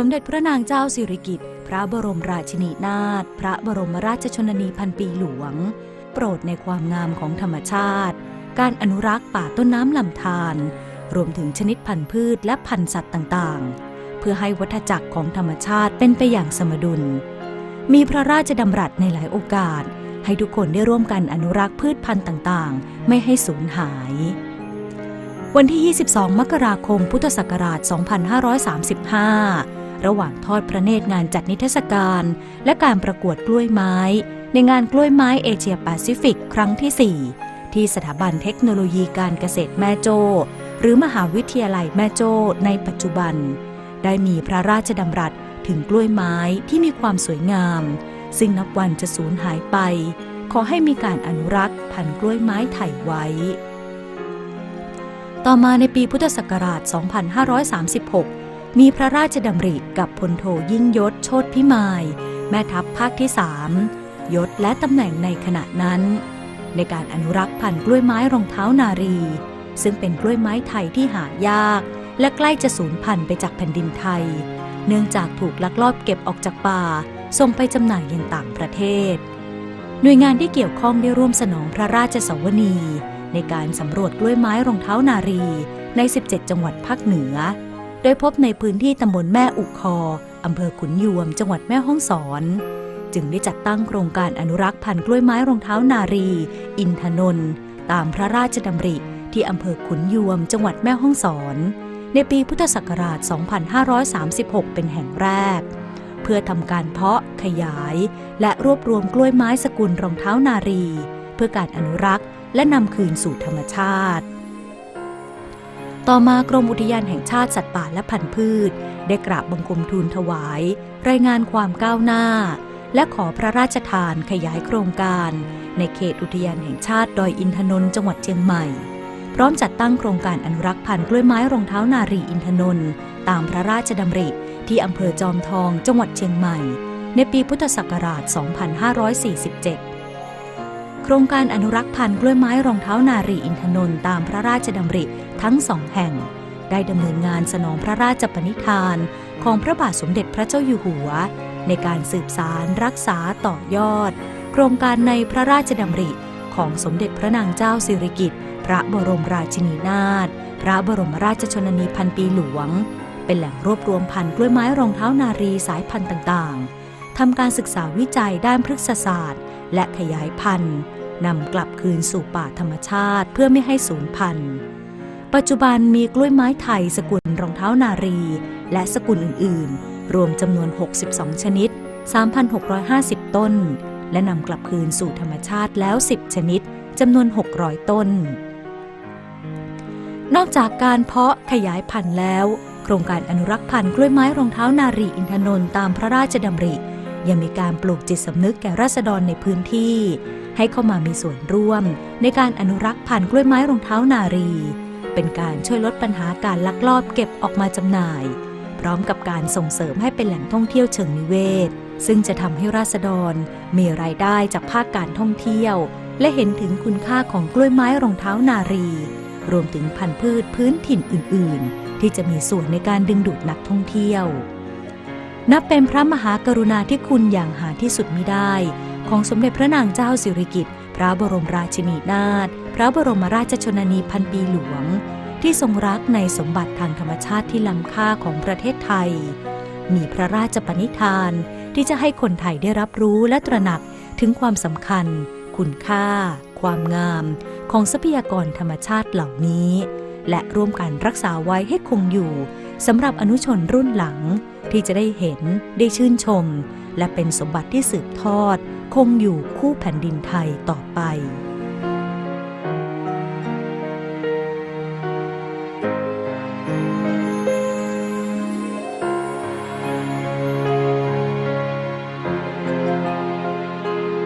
สมเด็จพระนางเจ้าสิริกิติ์ พระบรมราชินีนาถ พระบรมราชชนนีพันปีหลวง โปรดในความงามของธรรมชาติ การอนุรักษ์ป่าต้นน้ำลำธาร รวมถึงชนิดพันธุ์พืชและพันธุ์สัตว์ต่างๆ เพื่อให้วัฏจักรของธรรมชาติเป็นไปอย่างสมดุล มีพระราชดำรัสในหลายโอกาส ให้ทุกคนได้ร่วมกันอนุรักษ์พืชพันธุ์ต่างๆ ไม่ให้สูญหายวันที่ 22 มกราคม พุทธศักราช 2535 ระหว่างทอดพระเนตรงานจัดนิทรรศการ และการประกวดกล้วยไม้ ในงานกล้วยไม้เอเชียแปซิฟิกครั้งที่ 4 ที่สถาบันเทคโนโลยีการเกษตรแม่โจ้ หรือมหาวิทยาลัยแม่โจ้ในปัจจุบัน ได้มีพระราชดำรัสถึงกล้วยไม้ที่มีความสวยงาม ซึ่งนับวันจะสูญหายไป ขอให้มีการอนุรักษ์พันธุ์กล้วยไม้ไทยไว้ ต่อมาในปีพุทธศักราช 2536 มีพระราชดำริกับพลโทยิ่งยศโชตพิมาย แม่ทัพภาคที่3ยศและตำแหน่งในขณะนั้น ในการอนุรักษ์พันธุ์กล้วยไม้รองเท้านารี ซึ่งเป็นกล้วยไม้ไทยที่หายาก และใกล้จะสูญพันธุ์ไปจากแผ่นดินไทย เนื่องจากถูกลักลอบเก็บออกจากป่าส่งไปจำหน่ายยังต่างประเทศ หน่วยงานที่เกี่ยวข้องได้ร่วมสนองพระราชสวนี ในการสำรวจกล้วยไม้รองเท้านารีใน 17 จังหวัดภาคเหนือ ยพบในพื้นที่ตำบลแม่อุคออำเภอขุนยวม จังหวัดแม่ฮ่องสอน จึงได้จัดตั้งโครงการอนุรักษ์พันธุ์กล้วยไม้รองเท้านารี อินทนนท์ตามพระราชดำริที่อำเภอขุนยวม จังหวัดแม่ฮ่องสอน ในปีพุทธศักราช 2536 เป็นแห่งแรก เพื่อทำการเพาะขยาย และรวบรวมกล้วยไม้สกุลรองเท้านารี เพื่อการอนุรักษ์และนำคืนสู่ธรรมชาติ ต่อมากรมอุทยานแห่งชาติสัตว์ป่าและพันธุ์พืช ได้กราบบังคมทูลถวาย รายงานความก้าวหน้า และขอพระราชทานขยายโครงการ ในเขตอุทยานแห่งชาติดอยอินทนนท์จังหวัดเชียงใหม่ พร้อมจัดตั้งโครงการอนุรักษ์พันธุ์กล้วยไม้รองเท้านารีอินทนนท์ตามพระราชดำริที่อำเภอจอมทองจังหวัดเชียงใหม่ ในปีพุทธศักราช 2547 ครงการอนุรักษ์พันธุ์กล้วยไม้รองเท้านารีอินทนนท์ตามพระราชดำริทั้งสองแห่ง ได้ดำเนินงานสนองพระราชปณิธาน ของพระบาทสมเด็จพระเจ้าอยู่หัว ในการสืบสารรักษาต่อยอด โครงการในพระราชดำริของสมเด็จพระนางเจ้าสิริกิติ์พระบรมราชินีนาถพระบรมราชชนนีพันปีหลวง เป็นแหล่งรวบรวมพันธุ์กล้วยไม้รองเท้านารีสายพันธุ์ต่างๆ ทำการศึกษาวิจัยด้านพฤกษศาสตร์ และขยายพันธุ์นำกลับคืนสู่ป่าธรรมชาติเพื่อไม่ให้สูญพันธุ์ ปัจจุบันมีกล้วยไม้ไทยสกุลรองเท้านารี และสกุลอื่น ๆ รวมจำนวน 62 ชนิด 3,650 ต้น และนำกลับคืนสู่ธรรมชาติแล้ว 10 ชนิดจำนวน 600 ต้น นอกจากการเพาะขยายพันธุ์แล้ว โครงการอนุรักษ์พันธุ์กล้วยไม้รองเท้านารีอินทนนท์ตามพระราชดำริ ยังมีการปลูกจิตสำนึกแก่ราษฎรในพื้นที่ ให้เข้ามามีส่วนร่วม ในการอนุรักษ์พันธุ์กล้วยไม้รองเท้านารี เป็นการช่วยลดปัญหาการลักลอบเก็บออกมาจำหน่าย พร้อมกับการส่งเสริมให้เป็นแหล่งท่องเที่ยวเชิงนิเวศ ซึ่งจะทำให้ราษฎรมีรายได้จากภาคการท่องเที่ยว และเห็นถึงคุณค่าของกล้วยไม้รองเท้านารี รวมถึงพันธุ์พืชพื้นถิ่นอื่น ๆ ที่จะมีส่วนในการดึงดูดนักท่องเที่ยว นับเป็นพระมหากรุณาธิคุณอย่างหาที่สุดมิได้ ของสมเด็จพระนางเจ้าสิริกิติ์พระบรมราชินีนาถพระบรมราชชนนีพันปีหลวง ที่ทรงรักในสมบัติทางธรรมชาติที่ล้ำค่าของประเทศไทย มีพระราชปณิธานที่จะให้คนไทยได้รับรู้และตระหนักถึงความสำคัญ คุณค่า ความงาม ของทรัพยากรธรรมชาติเหล่านี้ และร่วมกันรักษาไว้ให้คงอยู่สำหรับอนุชนรุ่นหลัง ที่จะได้เห็นได้ชื่นชม และเป็นสมบัติที่สืบทอด คงอยู่คู่แผ่นดินไทยต่อไป